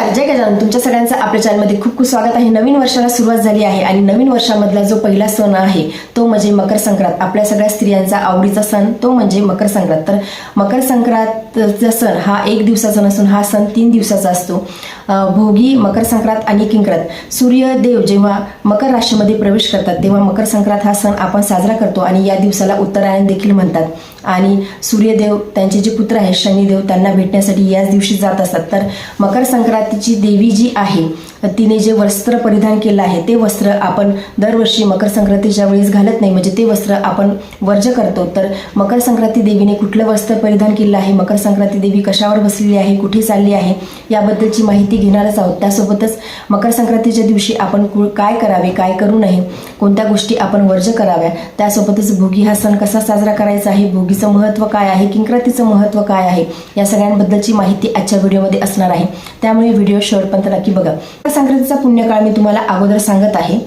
नमस्कार जय गजानन तुमच्या सगळ्यांचं आपल्या चॅनलमध्ये खूप खूप स्वागत आहे. नवीन वर्षाला सुरुवात झाली आहे आणि नवीन वर्षामधला जो पहिला सण आहे तो म्हणजे मकर संक्रांत. आपल्या सगळ्या स्त्रियांचा आवडीचा सण तो म्हणजे मकर संक्रांत. तर मकर संक्रांतचा सण हा एक दिवसाचा नसून हा सण तीन दिवसाचा असतो. भोगी मकर संक्रांत आणि किंक्रांत सूर्यदेव जेव्हा मकर राशीमध्ये प्रवेश करतात तेव्हा मकर संक्रांत हा सण आपण साजरा करतो आणि या दिवसाला उत्तरायण देखील म्हणतात. आणि सूर्यदेव त्यांचे जे पुत्र आहेत शनिदेव त्यांना भेटण्यासाठी याच दिवशी जात असतात. तर मकर संक्रांतीची देवी जी आहे तिने जे वस्त्र परिधान केलं आहे ते वस्त्र आपण दरवर्षी मकर संक्रांतीच्या वेळेस घालत नाही म्हणजे ते वस्त्र आपण वर्ज करतो. तर मकर संक्रांती देवीने कुठलं वस्त्र परिधान केलं आहे? मकर संक्रांती देवी कशावर बसलेली आहे? कुठे चालली आहे? याबद्दलची माहिती घेणारच आहोत. त्यासोबतच मकर संक्रांतीच्या दिवशी आपण कु- काय करावे काय करू नये कोणत्या गोष्टी आपण वर्ज कराव्या त्यासोबतच भोगी हा सण कसा साजरा करायचा आहे? भोगीचं महत्त्व काय आहे? किंक्रांतीचं महत्त्व काय आहे? या सगळ्यांबद्दलची माहिती आजच्या व्हिडिओमध्ये असणार आहे. त्यामुळे व्हिडिओ शेवटपर्यंत नक्की बघा. संक्रांतीचा पुण्यकाळ मी तुम्हाला अगोदर सांगत आहे.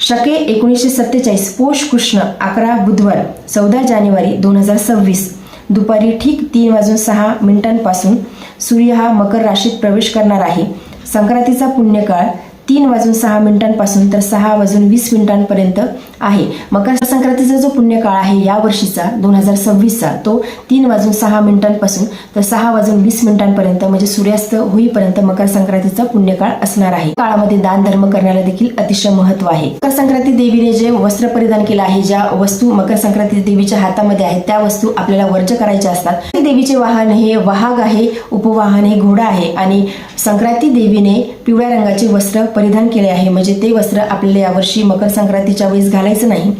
शके एकोणीसशे सत्तेचाळीस पोष कृष्ण अकरा बुधवार चौदा जानेवारी दोन हजार सव्वीस. दुपारी ठीक तीन वाजून सहा मिनिटांपासून सूर्य हा मकर राशीत प्रवेश करणार आहे. संक्रांतीचा पुण्यकाळ तीन वाजून सहा मिनिटांपासून तर सहा वाजून वीस मिनिटांपर्यंत आहे. मकर संक्रांतीचा जो पुण्यकाळ आहे या वर्षीचा दोन हजार सव्वीसचा तो तीन वाजून सहा मिनिटांपासून तर सहा वाजून वीस मिनिटांपर्यंत म्हणजे सूर्यास्त होईपर्यंत मकर संक्रांतीचा पुण्यकाळ असणार आहे. काळामध्ये दान धर्म करण्याला देखील अतिशय महत्त्व आहे. मकर संक्रांती देवीने जे वस्त्र परिधान केलं आहे ज्या वस्तू मकर संक्रांती देवीच्या हातामध्ये आहेत त्या वस्तू आपल्याला वर्ज करायच्या असतात. देवीचे वाहन हे वाहग आहे उपवाहन हे घोडा आहे आणि संक्रांती देवीने पिवळ्या रंगाचे वस्त्र परिधान केले आहे. म्हणजे ते वस्त्र आपल्याला यावर्षी मकर संक्रांतीच्या वेळेस घालायचं नाही.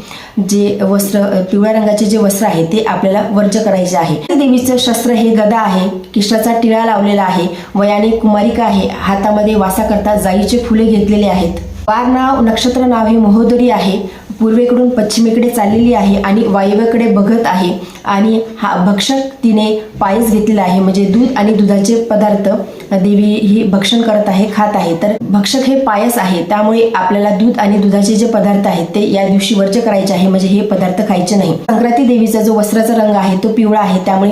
जे वस्त्र पिवळ्या रंगाचे जे वस्त्र आहे ते आपल्याला वर्ज करायचे आहे. देवीचं शस्त्र हे गदा आहे. किशाचा टिळा लावलेला आहे. वयाने कुमारिका आहे. हातामध्ये वासा करता जाईचे फुले घेतलेले आहेत. वार नाव नक्षत्र नाव हे महोदरी आहे. पूर्वेकडून पश्चिमेकडे चाललेली आहे आणि वायव्याकडे बघत आहे. आणि हा भक्षक तिने पायस घेतलेला आहे. म्हणजे दूध आणि दुधाचे पदार्थ देवी ही भक्षण करत आहे खात आहे. तर भक्षक हे पायस आहे. त्यामुळे आपल्याला दूध आणि दुधाचे जे पदार्थ आहेत ते या दिवशी वर्ज करायचे आहे. म्हणजे हे पदार्थ खायचे नाही. संक्रांती देवीचा जो वस्त्राचा रंग आहे तो पिवळा आहे. त्यामुळे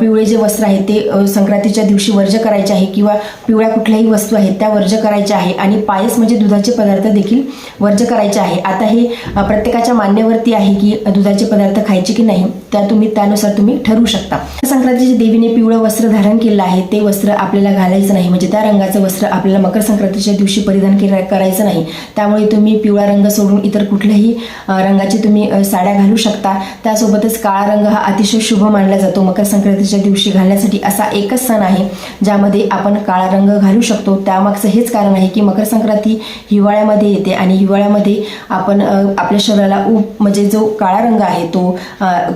पिवळे जे वस्त्र आहे ते संक्रांतीच्या दिवशी वर्ज करायचे आहे किंवा पिवळ्या कुठल्याही वस्तू आहेत त्या वर्ज करायच्या आहे. आणि पायस म्हणजे दुधाचे पदार्थ देखील वर्ज करायचे आहे. आता हे प्रत्येकाच्या मान्यवरती आहे की दुधाचे पदार्थ खायचे की नाही त्या तुम्ही त्यानुसार तुम्ही ठरवू शकता. संक्रांतीच्या देवीने पिवळं वस्त्र धारण केलं आहे. ते वस्त्र आपल्याला घालायचं नाही. म्हणजे त्या रंगाचं वस्त्र आपल्याला मकर संक्रांतीच्या दिवशी परिधान करायचं नाही. त्यामुळे तुम्ही पिवळा रंग सोडून इतर कुठल्याही रंगाची तुम्ही साड्या घालू शकता. त्यासोबतच काळा रंग हा अतिशय शुभ मानला जातो. मकर संक्रांतीच्या दिवशी घालण्यासाठी असा एकच सण आहे ज्यामध्ये आपण काळा रंग घालू शकतो. त्यामागचं हेच कारण आहे की मकर संक्रांती हिवाळ्यामध्ये येते आणि हिवाळ्यामध्ये आपण आपल्या आपल्या शरीराला ऊब म्हणजे जो काळा रंग आहे तो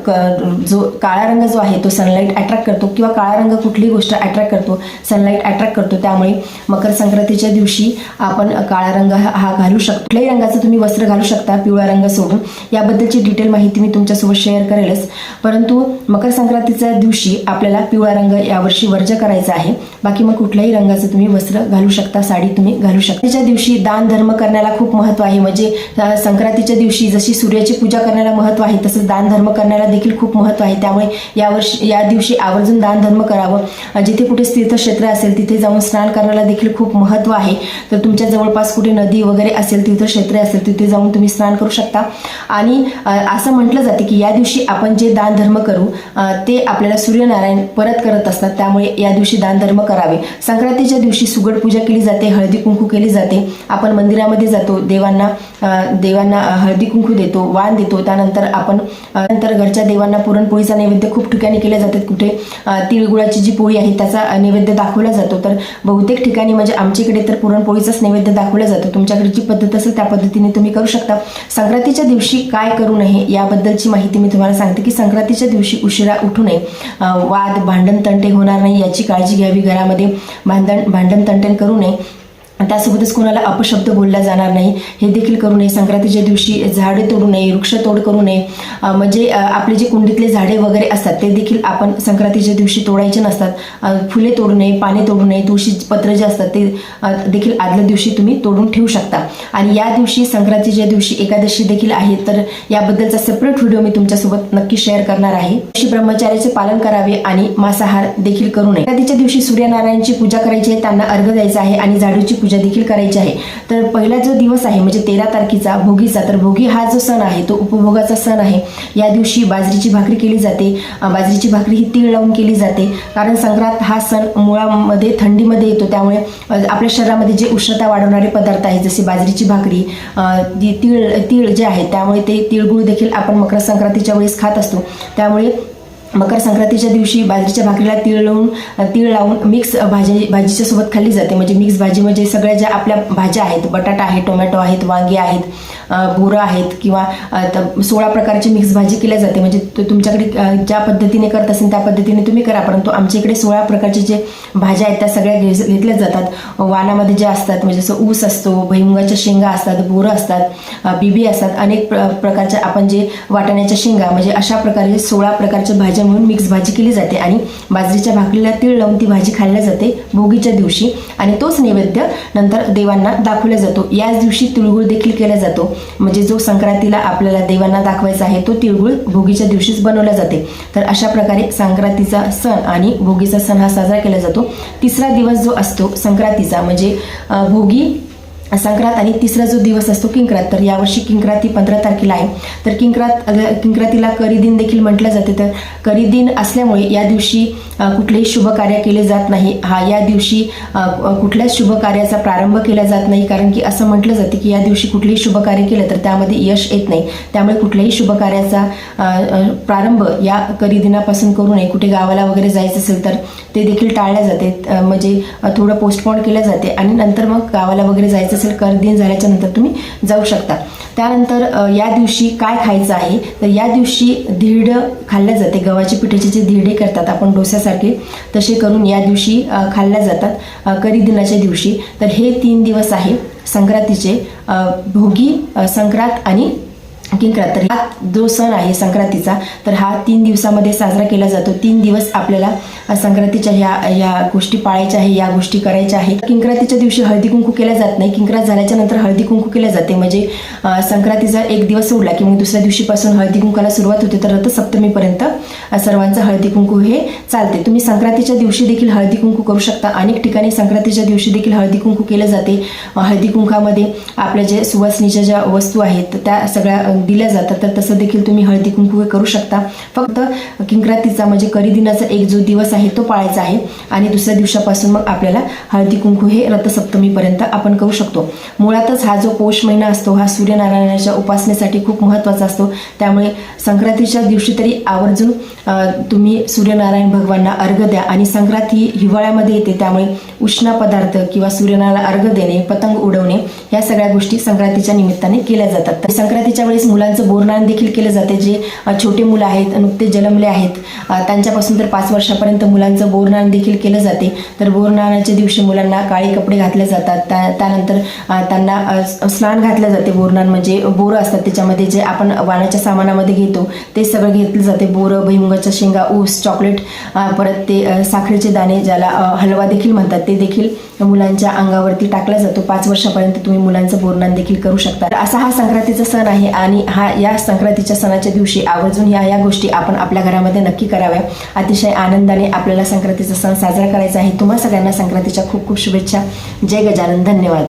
क- जो काळा रंग जो आहे तो सनलाईट अट्रॅक्ट करतो किंवा काळा रंग कुठलीही गोष्ट अट्रॅक्ट करतो सनलाईट अट्रॅक्ट करतो. त्यामुळे मकर संक्रांतीच्या दिवशी आपण काळा रंग हा हा घालू शकतो. कुठल्याही रंगाचं तुम्ही वस्त्र घालू शकता पिवळा रंग सोडून. याबद्दलची डिटेल माहिती मी तुमच्यासोबत शेअर करेलच. परंतु मकर संक्रांतीच्या दिवशी आपल्याला पिवळा रंग यावर्षी वर्ज करायचा आहे. बाकी मग कुठल्याही रंगाचं तुम्ही वस्त्र घालू शकता साडी तुम्ही घालू शकता. त्याच्या दिवशी दान धर्म करण्याला खूप महत्त्व आहे. म्हणजे संक्रांतीच्या दिवशी जशी सूर्याची पूजा करण्याला महत्त्व आहे तसंच दान धर्म करण्याला देखील खूप महत्त्व आहे. त्यामुळे यावर्षी या दिवशी आवर्जून दानधर्म करावं. जिथे कुठे तीर्थक्षेत्र असेल तिथे जाऊन स्नान करण्याला देखील खूप महत्त्व आहे. तर तुमच्या जवळपास कुठे नदी वगैरे असेल तीर्थक्षेत्रे असेल तिथे जाऊन तुम्ही स्नान करू शकता. आणि असं म्हटलं जाते की या दिवशी आपण जे दानधर्म करू ते आपल्याला सूर्यनारायण परत करत असतात. त्यामुळे या दिवशी दानधर्म करावे. संक्रांतीच्या दिवशी सुगड पूजा केली जाते हळदी कुंकू केली जाते. आपण मंदिरामध्ये जातो देवांना देवांना हळदी कुंकू देतो वाण देतो. त्यानंतर आपण नंतर घरच्या देवांना पुरणपोळीचा नैवेद्य खूप ठिकाणी केले जातात. कुठे तिळगुळाची जी पोळी आहे त्याचा नैवेद्य दाखवला जातो. तर बहुतेक ठिकाणी म्हणजे आमच्याकडे तर पुरणपोळीचाच नैवेद्य दाखवला जातो. तुमच्याकडे जी पद्धत असेल त्या पद्धतीने तुम्ही करू शकता. संक्रांतीच्या दिवशी काय करू नये याबद्दलची माहिती मी तुम्हाला सांगते की संक्रांतीच्या दिवशी उशिरा उठू नये. वाद भांडण तंटे होणार नाही याची काळजी घ्यावी. घरामध्ये भांडण भांडण तंटण करू नये. त्यासोबतच कोणाला अपशब्द बोलला जाणार नाही. हे देखील करू नये. संक्रांतीच्या दिवशी झाडे तोडू नये वृक्षतोड करू नये. म्हणजे आपले जे कुंडीतले झाडे वगैरे असतात ते देखील आपण संक्रांतीच्या दिवशी तोडायचे नसतात. फुले तोडू नये पाने तोडू नये तुळशी पत्र जे असतात ते देखील आदल्या दिवशी तुम्ही तोडून ठेवू शकता. आणि या दिवशी संक्रांतीच्या दिवशी एकादशी देखील आहे तर याबद्दलचा सेपरेट व्हिडिओ मी तुमच्यासोबत नक्की शेअर करणार आहे. अशी ब्रह्मचार्याचे पालन करावे आणि मांसाहार देखील करू नये. संक्रांतीच्या दिवशी सूर्यनारायणची पूजा करायची आहे त्यांना अर्घ द्यायचा आहे आणि झाडूची पूजा देखील करायची आहे. तर पहिला जो दिवस आहे म्हणजे तेरा तारखेचा भोगीचा तर भोगी हा जो सण आहे तो उपभोगाचा सण आहे. या दिवशी बाजरीची भाकरी केली जाते. बाजरीची भाकरी ही तीळ लावून केली जाते. कारण संक्रांत हा सण मुळामध्ये थंडीमध्ये येतो. त्यामुळे आपल्या शरीरामध्ये जे उष्णता वाढवणारे पदार्थ आहेत जसे बाजरीची भाकरी तीळ तीळ जे आहे त्यामुळे ते तिळगुळ देखील आपण मकर संक्रांतीच्या वेळेस खात असतो. त्यामुळे मकर संक्रांतीच्या दिवशी बाजरीच्या भाकरीला तीळ लावून तीळ लावून मिक्स भाजी भाजीच्या सोबत खाल्ली जाते. म्हणजे मिक्स भाजी म्हणजे सगळ्या ज्या आपल्या भाज्या आहेत बटाटा आहे टोमॅटो आहेत वांगी आहेत बोरं आहेत किंवा सोळा प्रकारची मिक्स भाजी केल्या जाते. म्हणजे तुमच्याकडे ज्या पद्धतीने करत असेल त्या पद्धतीने तुम्ही करा. परंतु आमच्या इकडे सोळा प्रकारचे जे भाज्या आहेत त्या सगळ्या घेतल्या जातात. वानामध्ये जे असतात म्हणजे जसं ऊस असतो भुईमुगाच्या शेंगा असतात बोरं असतात बिबी असतात अनेक प्र प्रकारच्या आपण जे वाटाण्याच्या शेंगा म्हणजे अशा प्रकारे सोळा प्रकारच्या भाज्या मिळून मिक्स भाजी केली जाते आणि बाजरीच्या भाकरीला तीळ लावून ती भाजी खाल्ल्या जाते भोगीच्या दिवशी. आणि तोच नैवेद्य नंतर देवांना दाखवला जातो. याच दिवशी तिळगुळ देखील केला जातो. म्हणजे जो संक्रांतीला आपल्याला देवांना दाखवायचा आहे तो तिळगुळ भोगीच्या दिवशीच बनवला जाते. तर अशा प्रकारे संक्रांतीचा सण आणि भोगीचा सण हा साजरा केला जातो. तिसरा दिवस जो असतो संक्रांतीचा म्हणजे भोगी संक्रांत आणि तिसरा जो दिवस असतो किंक्रात तर यावर्षी किंक्रात ही पंधरा तारखेला आहे. तर किंक्रात किंक्रांतीला किंक्रातीला करी दिन देखील म्हटलं जाते. तर करी दिन असल्यामुळे या दिवशी कुठलेही शुभ कार्य केले जात नाही. हा या दिवशी कुठल्याच शुभ कार्याचा प्रारंभ केला जात नाही. कारण की असं म्हटलं जाते की या दिवशी कुठलेही शुभ कार्य केलं तर त्यामध्ये यश येत नाही. त्यामुळे कुठल्याही शुभ कार्याचा प्रारंभ या करी दिनापासून करू नये. कुठे गावाला वगैरे जायचं असेल तर ते देखील टाळल्या जाते. म्हणजे थोडं पोस्टपोन केलं जाते. आणि नंतर मग गावाला वगैरे जायचं असेल कर दिन झाल्याच्यानंतर तुम्ही जाऊ शकता. त्यानंतर या दिवशी काय खायचं आहे? तर या दिवशी धीड खाल्ल्या जाते. गव्हाच्या पिठाचे जे धिरडे करतात आपण डोस्यासारखे तसे करून या दिवशी खाल्ल्या जातात करीदिनाच्या करी दिनाच्या दिवशी. तर हे तीन दिवस आहे संक्रांतीचे. भोगी संक्रांत आणि किंक्रात तर हा जो सण आहे संक्रांतीचा तर हा तीन दिवसामध्ये साजरा केला जातो. तीन दिवस आपल्याला संक्रांतीच्या ह्या या गोष्टी पाळायच्या आहे या गोष्टी करायच्या आहे. किंक्रांतीच्या दिवशी हळदी कुंकू केल्या जात नाही. किंक्रात झाल्याच्यानंतर हळदी कुंकू केल्या जाते. म्हणजे संक्रांतीचा एक दिवस सोडला की मग दुसऱ्या दिवशीपासून हळदी कुंकाला सुरुवात होते तर रथसप्तमीपर्यंत सर्वांचं हळदी कुंकू हे चालते. तुम्ही संक्रांतीच्या दिवशी देखील हळदी कुंकू करू शकता. अनेक ठिकाणी संक्रांतीच्या दिवशी देखील हळदी कुंकू केलं जाते. हळदी कुंकामध्ये आपल्या जे सुवासनीच्या ज्या वस्तू आहेत त्या सगळ्या दिल्या जातात तर तसं देखील तुम्ही हळदी कुंकू हे करू शकता. फक्त किंक्रांतीचा म्हणजे करी दिनाचा एक जो दिवस आहे तो पाळायचा आहे. आणि दुसऱ्या दिवसापासून मग आपल्याला हळदी कुंकू हे रथसप्तमीपर्यंत आपण करू शकतो. मुळातच हा जो पौष महिना असतो हा सूर्यनारायणाच्या उपासनेसाठी खूप महत्त्वाचा असतो. त्यामुळे संक्रांतीच्या दिवशी तरी आवर्जून तुम्ही सूर्यनारायण भगवानना अर्घ द्या. आणि संक्रांत ही हिवाळ्यामध्ये येते त्यामुळे उष्ण पदार्थ किंवा सूर्यनारायणाला अर्घ देणे पतंग उडवणे या सगळ्या गोष्टी संक्रांतीच्या निमित्ताने केल्या जातात. तर संक्रांतीच्या वेळेस मुलांचं बोरनान देखील केलं जाते. जे छोटे मुलं आहेत नुकते जन्मले आहेत त्यांच्यापासून तर पाच वर्षापर्यंत मुलांचं बोरनान देखील केलं जाते. तर बोरनानाच्या दिवशी मुलांना काळे कपडे घातले जातात. त्या त्यानंतर त्यांना स्नान घातलं जाते बोरनान. म्हणजे बोरं असतात त्याच्यामध्ये जे आपण वाणाच्या सामानामध्ये घेतो ते सगळं घेतलं जाते. बोरं भुईमुगाच्या शेंगा ऊस चॉकलेट परत ते साखरेचे दाणे ज्याला हलवा देखील म्हणतात ते देखील मुलांच्या अंगावरती टाकला जातो. पाच वर्षापर्यंत तुम्ही मुलांचं बोरनान देखील करू शकता. असा हा संक्रांतीचा सण आहे आणि आणि हा या संक्रांतीच्या सणाच्या दिवशी आवर्जून या या गोष्टी आपण आपल्या घरामध्ये नक्की कराव्या. अतिशय आनंदाने आपल्याला संक्रांतीचा सण साजरा करायचा आहे. तुम्हा सगळ्यांना संक्रांतीच्या खूप खूप शुभेच्छा. जय गजानन. धन्यवाद.